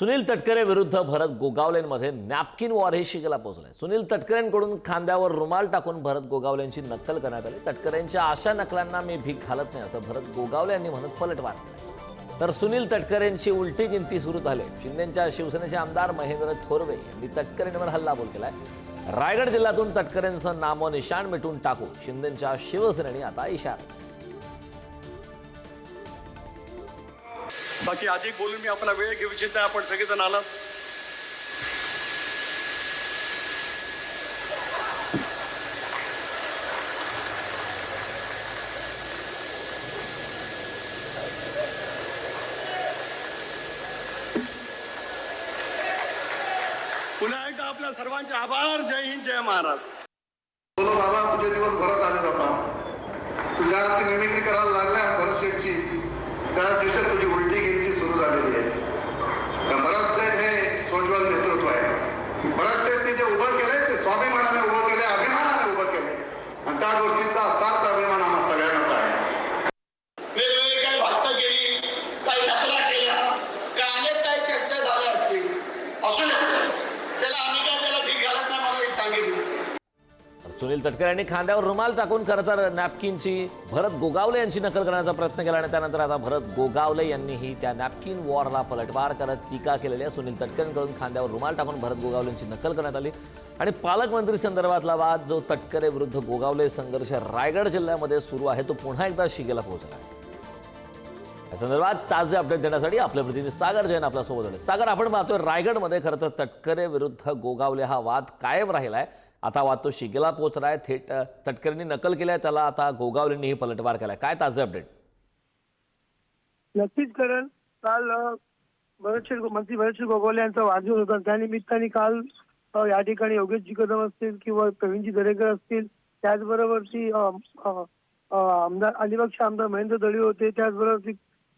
सुनील तटकरे विरुद्ध भरत गोगावलेंमध्ये napkin war ही शिगेला पोहोचलाय. सुनील तटकरेंकडून खांद्यावर रुमाल टाकून भरत गोगावलेंची नक्कल करण्यात आली. तटकरेंच्या अशा नकलांना मी भीक घालत नाही असं भरत गोगावले यांनी म्हणत पलटवार तर सुनील तटकरेंची उलटी गिनती सुरू झाली. शिंदेच्या शिवसेनेचे आमदार महेंद्र थोरवे यांनी तटकरेंवर हल्लाबोल केलाय. रायगड जिल्ह्यातून तटकरेंचं नामो निशाण मिटून टाकू शिंदेच्या शिवसेनेने आता इशारा बाकी अधिक बोलून मी आपला वेळ घेऊ इच्छित नाही. आपण सगळेजण आलात. पुन्हा एकदा आपल्या सर्वांचे आभार. जय हिंद जय महाराज. बोलो बाबा तुझे दिवस भरत आले बाबा. तुझ्या मिमिक्री करायला लागल्या भरत शेठची त्या दिवसात तुझी उलटी गिनती सुरू झालेली आहे त्या भरत शेठ हे सोजवल नेतृत्व आहे भरत शेठने जे उभं केलंय ते स्वाभिमानाने उभं केले अभिमानाने उभं केले आणि त्या गोष्टीचा सार्थ अभिमान आम्हा सगळ्यांनाच आहे वेगवेगळी काही भाषणं केली काही नकला केल्या काही अनेक काही चर्चा झाल्या असतील असू शकतो त्याला आम्ही काय त्याला भीक घालत नाही मला हे सांगितलं तर सुनील तटकरे यांनी खांद्यावर रुमाल टाकून खरं तर नॅपकिनची भरत गोगावले यांची नकल करण्याचा प्रयत्न केला आणि त्यानंतर आता भरत गोगावले यांनीही त्या नॅपकिन वॉरला पलटवार करत टीका केलेली आहे. सुनील तटकरेंकडून खांद्यावर रुमाल टाकून भरत गोगावले यांची नकल करण्यात आली. आणि पालकमंत्री संदर्भातला वाद जो तटकरे विरुद्ध गोगावले संघर्ष रायगड जिल्ह्यामध्ये सुरू आहे तो पुन्हा एकदा शिगेला पोहोचला आहे. या संदर्भात ताजे अपडेट देण्यासाठी आपले प्रतिनिधी सागर जैन आपल्यासोबत आले सागर आपण पाहतोय रायगडमध्ये खरं तर तटकरे विरुद्ध गोगावले हा वाद कायम राहिलाय. आता वाटतो शिगेला पोहोचलाय थेट अ, तटकरेंनी नकल केलाय त्याला आता गोगावलेंनीही पलटवार केलाय. काय ताजं अपडेट नक्कीच करण काल अ, मंत्री भरतशेठ गोगावले यांचा वाढदिवस होता. त्यानिमित्ताने काल या ठिकाणी योगेशजी कदम असतील किंवा प्रवीणजी दरेकर असतील. त्याचबरोबर आमदार अलिबागचे आमदार महेंद्र दळवी होते. त्याचबरोबर ती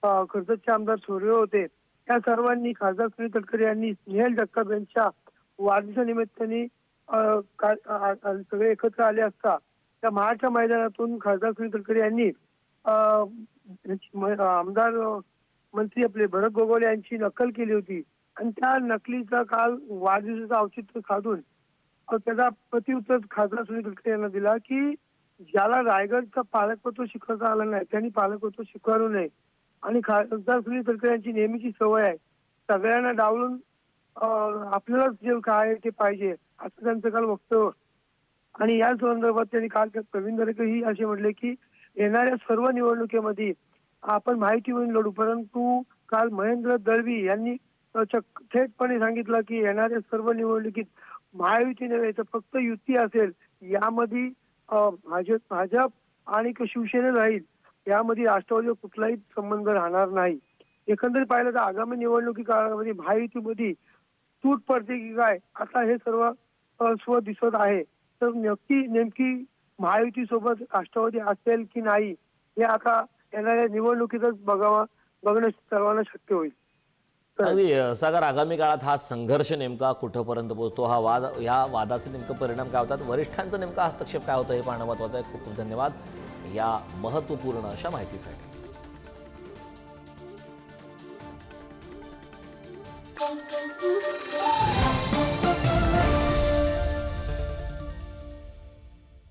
कर्जतचे आमदार सूर्य होते. त्या सर्वांनी खासदार सुनील तटकरे यांनी स्नेहल जगताप यांच्या वाढदिवसानिमित्ताने सगळे एकत्र आले असता त्या महाडच्या मैदानातून खासदार सुनील तटकरे यांनी आमदार मंत्री आपले भरत गोगावले यांची नक्कल केली होती. आणि त्या नकलीचा काल वाढदिवसाचं औचित्य साधून त्याचा प्रतिउत्तर खासदार सुनील तटकरे यांना दिला की ज्याला रायगडचा पालकत्व शिकवता आला नाही त्यांनी पालकत्व स्वीकारू नये. आणि खासदार सुनील तटकरे यांची नेहमीची सवय आहे सगळ्यांना डावलून आपल्यालाच जे काय ते पाहिजे असं त्यांचं काल वक्तव्य. आणि या संदर्भात त्यांनी काल प्रवीण दरेकरही असे म्हटले की येणाऱ्या सर्व निवडणुकीमध्ये आपण माहिती म्हणून लढू परंतु काल महेंद्र दळवी यांनी थेटपणे सांगितलं की येणाऱ्या सर्व निवडणुकीत महायुती नव्हे तर फक्त युती असेल यामध्ये भाजप भाजप आणि शिवसेना राहील यामध्ये राष्ट्रवादीचा कुठलाही संबंध राहणार नाही. एकंदरीत पाहिलं तर आगामी निवडणुकी काळामध्ये महायुतीमध्ये तूट पडते की काय? आता हे सर्व स्व दिसत आहे. तर नक्की नेमकी महायुती सोबत राष्ट्रवादी असेल की नाही हे आता येणाऱ्या निवडणुकीतच बघावा बघणं सर्वांना शक्य होईल. अगदी सागर आगामी काळात हा संघर्ष नेमका कुठंपर्यंत पोहोचतो? हा वाद या वादाचे नेमकं परिणाम काय होतात? वरिष्ठांचा नेमका हस्तक्षेप काय होतं? हे पाहणं महत्वाचं आहे. खूप खूप धन्यवाद. या महत्त्वपूर्ण अशा माहितीसाठी. pum, pum, pum.